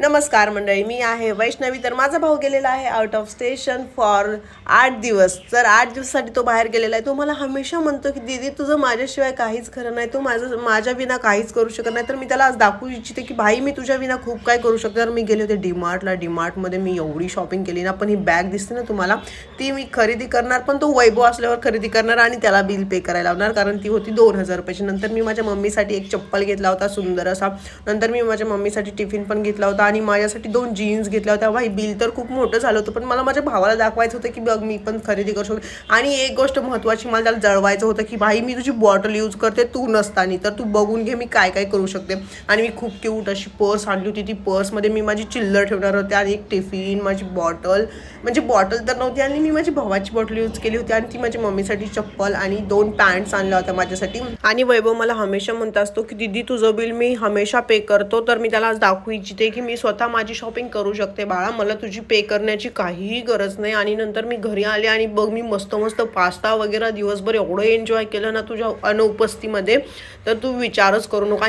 नमस्कार मंडळी मी आहे वैष्णवी. तर माझा भाऊ गेलेला आहे आउट ऑफ स्टेशन फॉर आठ दिवस. तर आठ दिवसासाठी तो बाहेर गेलेला आहे. तो मला हमेशा म्हणतो की दीदी तुझं माझ्याशिवाय काहीच खरं नाही. तू माझं माझ्या विना काहीच करू शकत नाही. तर मी त्याला आज दाखवू इच्छिते की भाई मी तुझ्या विना खूप काय करू शकते. तर मी गेले होते डीमार्टला. डीमार्टमध्ये मी एवढी शॉपिंग केली ना पण ही बॅग दिसते ना तुम्हाला ती मी खरेदी करणार. पण तो वैभव असल्यावर खरेदी करणार आणि त्याला बिल पे करायला लावणार. कारण ती होती दोन हजार रुपयाची. नंतर मी माझ्या मम्मीसाठी एक चप्पल घेतला होता सुंदर असा. नंतर मी माझ्या मम्मीसाठी टिफिन पण घेतला होता. आणि माझ्यासाठी दोन जीन्स घेतल्या होत्या. भाई बिल तर खूप मोठं झालं होतं पण मला माझ्या भावाला दाखवायचं होतं की बघ मी पण खरेदी करू शकतो. आणि एक गोष्ट महत्त्वाची मला त्याला जळवायचं होतं की भाई मी तुझी बॉटल यूज करते तू नसतानी तर तू बघून घे मी काय काय करू शकते. आणि मी खूप क्यूट अशी पर्स आणली होती. ती पर्समध्ये मी माझी चिल्लर ठेवणार होते आणि एक टिफिन माझी बॉटल म्हणजे बॉटल तर नव्हती आणि मी माझी भावाची बॉटल यूज केली होती आणि ती माझ्या मम्मीसाठी चप्पल आणि दोन पॅन्ट्स आणल्या होत्या माझ्यासाठी. आणि वैभव मला हमेशा म्हणत असतो की दीदी तुझं बिल मी हमेशा पे करतो. तर मी त्याला आज दाखवू इच्छिते की मी स्वतः माझी शॉपिंग करू शकते. बाळा मला तुझी पे करण्याची काहीही गरज नाही. आणि नंतर मी घरी आले आणि बघ मी मस्त मस्त पास्ता वगैरे दिवसभर एवढं एन्जॉय केलं ना तुझ्या अनुपस्थितीमध्ये तर तू विचारच करू नको. आणि